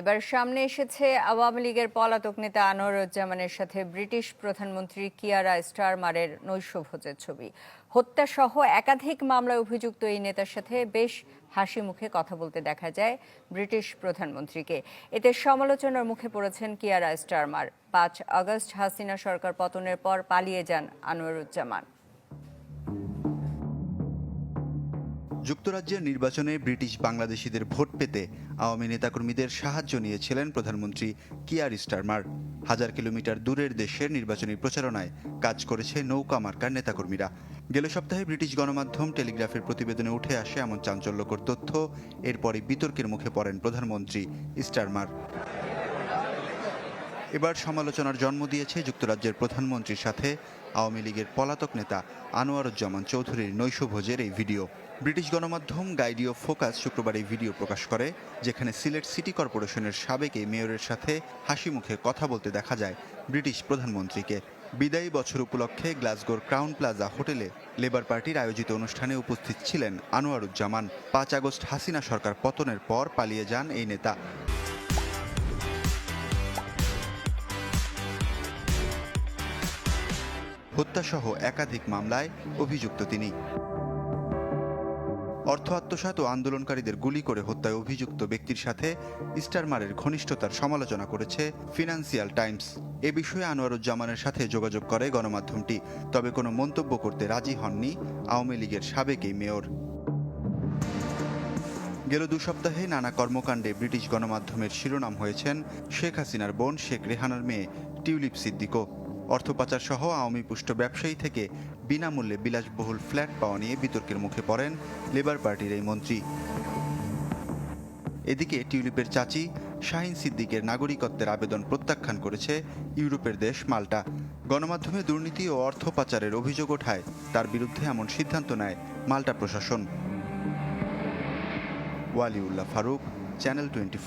এবার সামনে এসেছে আওয়ামী লীগের পলাতক নেতা আনোয়ারুজ্জামানের সাথে ব্রিটিশ প্রধানমন্ত্রী কিয়ারা স্টারমারের নৈশভোজের ছবি। হত্যাসহ একাধিক মামলায় অভিযুক্ত এই নেতার সাথে বেশ হাসি মুখে কথা বলতে দেখা যায় ব্রিটিশ প্রধানমন্ত্রীকে। এতে সমালোচনার মুখে পড়েছেন কিয়ারা স্টারমার। পাঁচ আগস্ট হাসিনা সরকার পতনের পর পালিয়ে যান আনোয়ারুজ্জামান। যুক্তরাজ্যের নির্বাচনে ব্রিটিশ বাংলাদেশিদের ভোট পেতে আওয়ামী নেতাকর্মীদের সাহায্য নিয়েছিলেন প্রধানমন্ত্রী কিয়ার স্টারমার। হাজার কিলোমিটার দূরের দেশের নির্বাচনী প্রচারণায় কাজ করেছে নৌকা মার্কার নেতাকর্মীরা। গেল সপ্তাহে ব্রিটিশ গণমাধ্যম টেলিগ্রাফের প্রতিবেদনে উঠে আসে এমন চাঞ্চল্যকর তথ্য। এরপরই বিতর্কের মুখে পড়েন প্রধানমন্ত্রী স্টারমার। এবার সমালোচনার জন্ম দিয়েছে যুক্তরাজ্যের প্রধানমন্ত্রীর সাথে আওয়ামী লীগের পলাতক নেতা আনোয়ারুজ্জামান চৌধুরীর নৈশভোজের এই ভিডিও। ব্রিটিশ গণমাধ্যম গাইডিও ফোকাস শুক্রবার এই ভিডিও প্রকাশ করে, যেখানে সিলেট সিটি কর্পোরেশনের সাবেক এই মেয়রের সাথে হাসি মুখে কথা বলতে দেখা যায় ব্রিটিশ প্রধানমন্ত্রীকে। বিদায়ী বছর উপলক্ষে গ্লাসগোর ক্রাউন প্লাজা হোটেলে লেবার পার্টির আয়োজিত অনুষ্ঠানে উপস্থিত ছিলেন আনোয়ারুজ্জামান। পাঁচ আগস্ট হাসিনা সরকার পতনের পর পালিয়ে যান এই নেতা। হত্যাসহ একাধিক মামলায় অভিযুক্ত তিনি। অর্থ আত্মসাৎ ও আন্দোলনকারীদের গুলি করে হত্যায় অভিযুক্ত ব্যক্তির সাথে স্টারমারের ঘনিষ্ঠতার সমালোচনা করেছে ফিনান্সিয়াল টাইমস। এ বিষয়ে আনোয়ারুজ্জামানের সাথে যোগাযোগ করে গণমাধ্যমটি, তবে কোনো মন্তব্য করতে রাজি হননি আওয়ামী লীগের সাবেক এই মেয়র। গেল দু সপ্তাহে নানা কর্মকাণ্ডে ব্রিটিশ গণমাধ্যমের শিরোনাম হয়েছেন শেখ হাসিনার বোন শেখ রেহানার মেয়ে টিউলিপ সিদ্দিকো অর্থ পাচার সহ আওয়ামী পুষ্ট ব্যবসায়ী থেকে বিনামূল্যে বিলাসবহুল ফ্ল্যাট পাওয়া নিয়ে বিতর্কের মুখে পড়েন লেবার পার্টির এই মন্ত্রী। এদিকে টিউলিপের চাচি শাহিন সিদ্দিকের নাগরিকত্বের আবেদন প্রত্যাখ্যান করেছে ইউরোপের দেশ মাল্টা। গণমাধ্যমে দুর্নীতি ও অর্থ পাচারের অভিযোগ ওঠায়, তার বিরুদ্ধে এমন সিদ্ধান্ত নেয় মাল্টা প্রশাসন। Waliullah Faruk, channel twenty